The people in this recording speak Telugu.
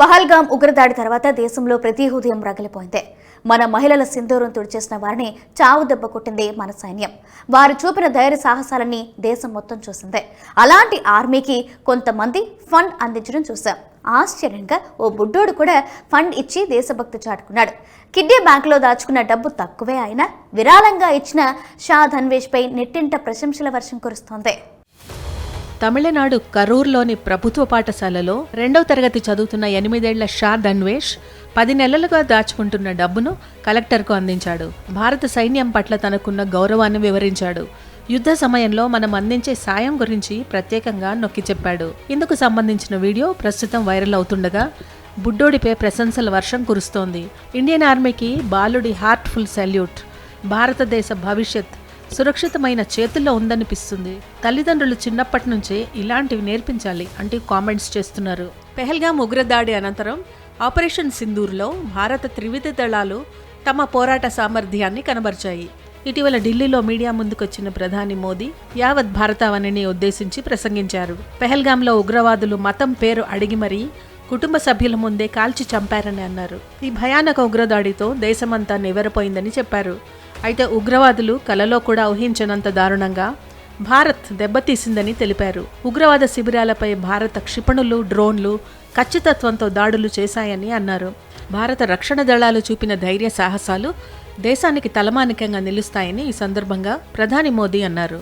పహల్గాం ఉగ్రదాడి తర్వాత దేశంలో ప్రతి హృదయం రగిలిపోయింది. మన మహిళల సింధూరం తుడిచేసిన వారిని చావు దెబ్బ కొట్టింది మన సైన్యం. వారు చూపిన ధైర్య సాహసాలని దేశం మొత్తం చూసిందే. అలాంటి ఆర్మీకి కొంతమంది ఫండ్ అందించడం చూశాం ఆశ్చర్యంగా ఓ బుడ్డోడు కూడా ఫండ్ ఇచ్చి దేశభక్తి చాటుకున్నాడు. కిడ్నీ బ్యాంకులో దాచుకున్న డబ్బు తక్కువే అయినా విరాళంగా ఇచ్చిన షా ధన్వేష్పై నెట్టింట ప్రశంసల వర్షం కురుస్తోంది. తమిళనాడు కరూర్లోని ప్రభుత్వ పాఠశాలలో రెండవ తరగతి చదువుతున్న ఎనిమిదేళ్ళ షా ధన్వేష్ పది నెలలుగా దాచుకుంటున్న డబ్బును కలెక్టర్కు అందించాడు. భారత సైన్యం పట్ల తనకున్న గౌరవాన్ని వివరించాడు. యుద్ధ సమయంలో మనం అందించే సాయం గురించి ప్రత్యేకంగా నొక్కి చెప్పాడు. ఇందుకు సంబంధించిన వీడియో ప్రస్తుతం వైరల్ అవుతుండగా బుడ్డోడిపై ప్రశంసల వర్షం కురుస్తోంది. ఇండియన్ ఆర్మీకి బాలుడి హార్ట్ఫుల్ సెల్యూట్. భారతదేశ భవిష్యత్ సురక్షితమైన చేతుల్లో ఉందనిపిస్తుంది. తల్లిదండ్రులు చిన్నప్పటి నుంచే ఇలాంటివి నేర్పించాలి అంటూ కామెంట్స్ చేస్తున్నారు. పెహల్గాం ఉగ్రదాడి అనంతరం ఆపరేషన్ సింధూర్లో భారత త్రివిధ దళాలు తమ పోరాట సామర్థ్యాన్ని కనబరిచాయి. ఇటీవల ఢిల్లీలో మీడియా ముందుకొచ్చిన ప్రధాని మోదీ యావత్ భారతావనిని ఉద్దేశించి ప్రసంగించారు. పెహల్గాంలో ఉగ్రవాదులు మతం పేరు అడిగి మరీ కుటుంబ సభ్యుల ముందే కాల్చి చంపారని అన్నారు. ఈ భయానక ఉగ్రదాడితో దేశమంతా నివెరపోయిందని చెప్పారు. అయితే ఉగ్రవాదులు కలలో కూడా ఊహించనంత దారుణంగా భారత్ దెబ్బతీసిందని తెలిపారు. ఉగ్రవాద శిబిరాలపై భారత క్షిపణులు డ్రోన్లు ఖచ్చితత్వంతో దాడులు చేశాయని అన్నారు. భారత రక్షణ దళాలు చూపిన ధైర్య సాహసాలు దేశానికి తలమానికంగా నిలుస్తాయని ఈ సందర్భంగా ప్రధాని మోదీ అన్నారు.